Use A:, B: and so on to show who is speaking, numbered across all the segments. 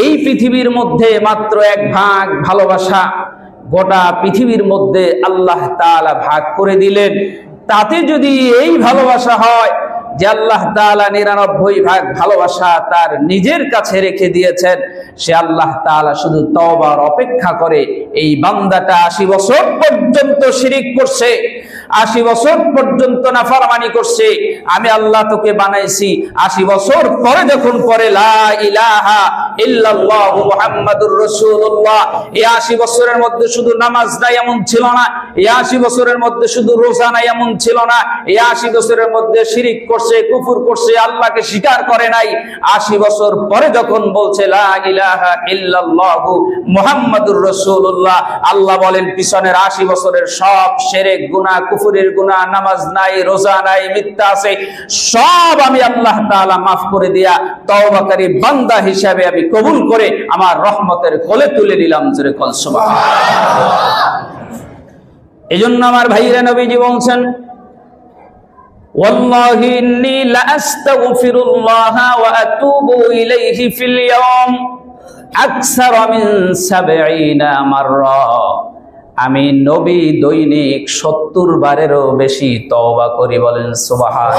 A: এই পৃথিবীর মধ্যে মাত্র এক ভাগ ভালোবাসা গোটা পৃথিবীর মধ্যে আল্লাহ তাআলা ভাগ করে দিলেন। তাতে যদি এই ভালোবাসা হয় যে আল্লাহ তাআলা নিরানব্বই ভাগ ভালোবাসা তার নিজের কাছে রেখে দিয়েছেন, সে আল্লাহ তাআলা শুধু তবার অপেক্ষা করে এই বান্দাটা আশি বছর পর্যন্ত শিরিক করছে, আশি বছর পর্যন্ত নাফরমানি করছে, আমি আল্লাহ তোকে বানাইছি, আশি বছর পরে যখন পরে লা ইলাহা ইল্লাল্লাহু মুহাম্মাদুর রাসূলুল্লাহ। এই আশি বছরের মধ্যে শুধু নামাজ নাই এমন ছিল না। এই আশি বছরের মধ্যে শুধু রোজা নাই এমন ছিল না। এই আশি বছরের মধ্যে শিরিক করছে, কুফুর করছে, আল্লাহকে স্বীকার করে নাই। আশি বছর পরে যখন বলছে, লা ইলাহা ইল্লাল্লাহু মুহাম্মাদুর রাসূলুল্লাহ আল্লাহ বলেন, পিছনের আশি বছরের সব শিরক গুনাহ, কুফুরের গুনাহ, নামাজ নাই, রোজা নাই, মিথ্যা আছে। সব আমি আল্লাহ তাআলা মাফ করে দিয়া তওবাকারী বান্দা হিসাবে আমি কবুল করে আমার রহমতের কোলে তুলে নিলাম জোরে কল সুবহানাল্লাহ এজন্য আমার ভাইরা নবীজি বলছেন والله إني لأستغفر الله وأتوب إليه في اليوم أكثر من سبعين مرة আমি নবী দৈনিক সত্তর বারেরও বেশি তওবা করি বলেন সুবাহান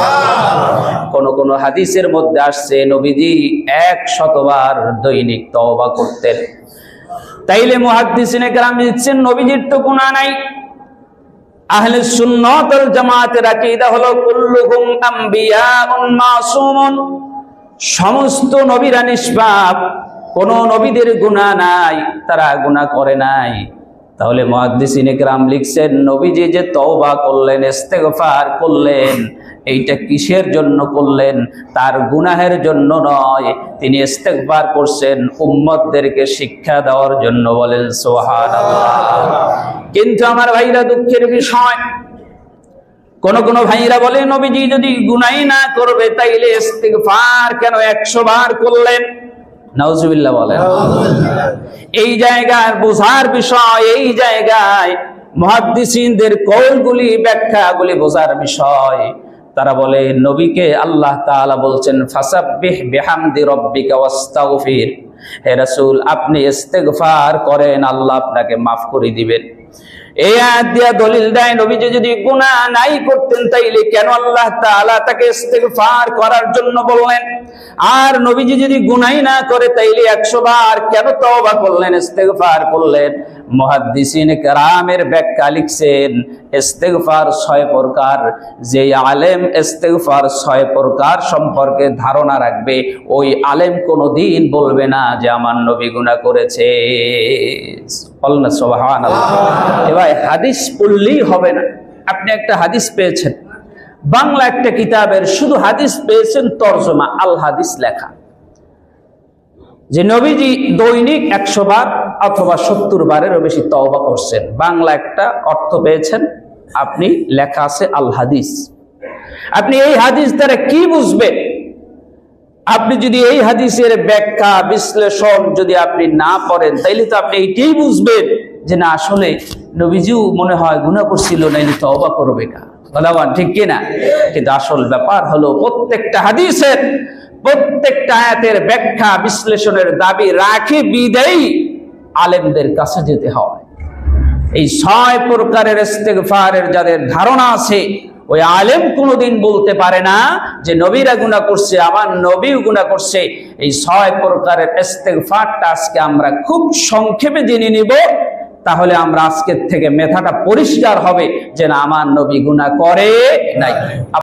A: কোন কোন হাদিসের মধ্যে আসছে, নবীজি এক শতবার দৈনিক তওবা করতেন। তাইলে মুহাদ্দিসিনে কেরাম দিচ্ছেন নবীজির তো গুনাহ নাই। আহলে সুন্নাত ওয়াল জামাতের আকীদা হলো, কুল্লুহুম আম্বিয়াউন মাসুমুন। সমস্ত নবীরা নিষ্পাপ, কোন নবীদের গুনাহ নাই, তারা গুনাহ করে নাই। তাহলে মুহাদ্দিসিনে কেরাম লিখছেন, নবীজি যে তওবা করলেন, ইস্তেগফার করলেন, এইটা কিসের জন্য করলেন? তার গুনাহের জন্য নয়। তিনি ইস্তেগফার করছেন উম্মতদেরকে শিক্ষা দেওয়ার জন্য বলেন সোহান কিন্তু আমার ভাইরা, দুঃখের বিষয়, কোন কোন ভাইরা বলে, নবীজি যদি গুনাই না করবে, তাইলে ইস্তিগফার কেন একশো বার করলেন? নাউজুবিল্লাহ বলেন। এই জায়গায় বোঝার বিষয়, এই জায়গায় মহাদ্দিসিনদের কৌলগুলি, ব্যাখ্যাগুলি বোঝার বিষয়। তারা বলে, নবীকে আল্লাহ তাআলা বলছেন, ফাসাব্বিহ বিহামদি রব্বিকা ওয়াস্তাগফির। হে রাসুল, আপনি ইস্তেগফার করেন, আল্লাহ আপনাকে মাফ করে দিবেন। দিয়া দলিল দেয় যদি নাই করতেন, তাইলে কেন আল্লাহ তাকে করার জন্য বললেন? আর নবীজি যদি গুনাই না করে, তাইলে 100 বার কেন তওবা করলেন, ইস্তেগফার করলেন? মুহাদ্দিসিন কেরামের ব্যাখ্যা লিখছেন ইস্তেগফার ছয় প্রকার। যে আলেম ইস্তেগফার ছয় প্রকার সম্পর্কে ধারণা রাখবে ওই আলেম কোনোদিন বলবে না যে আমার নবী গুনাহ করেছে। এবার হাদিস পড়লেই হবে না। আপনি একটা হাদিস পেয়েছেন। বাংলা একটা কিতাবের শুধু হাদিস পেয়েছেন তর্জমা আল হাদিস লেখা। যে নবীজি দৈনিক একশো বার অথবা সত্তর বারেরও বেশি তওবা করছেন। বাংলা একটা অর্থ পেয়েছেন, আপনি লেখা আছে আল হাদিস। আপনি এই হাদিস দ্বারা কি বুঝবেন? আপনি যদি এই হাদিসের ব্যাখ্যা, বিশ্লেষণ যদি আপনি না করেন, তাইলে তো আপনি এইটাই বুঝবেন যে না, আসলে নবীজিও মনে হয় গুণা করছিল, নাইলে তো অবাক করবে না বলাবান, ঠিক কিনা কিন্তু আসল ব্যাপার হলো প্রত্যেকটা হাদিসের, প্রত্যেকটা আয়াতের ব্যাখ্যা, বিশ্লেষণের দাবি রাখে বিদেই আলেমদের কাছে যেতে হয়। এই ছয় প্রকারের ইস্তেগফারের যাদের ধারণা আছে, ওই আলেম কোনোদিন বলতে পারে না যে নবীরা গুণা করছে, আমার নবীও গুণা করছে। এই ছয় প্রকারের ইস্তেগফারটা আজকে আমরা খুব সংক্ষেপে জেনে নিব। তাহলে আমরা আজকের থেকে মেথাটা পরিষ্কার হবে যে না, আমার নবী গুণা করে নাই।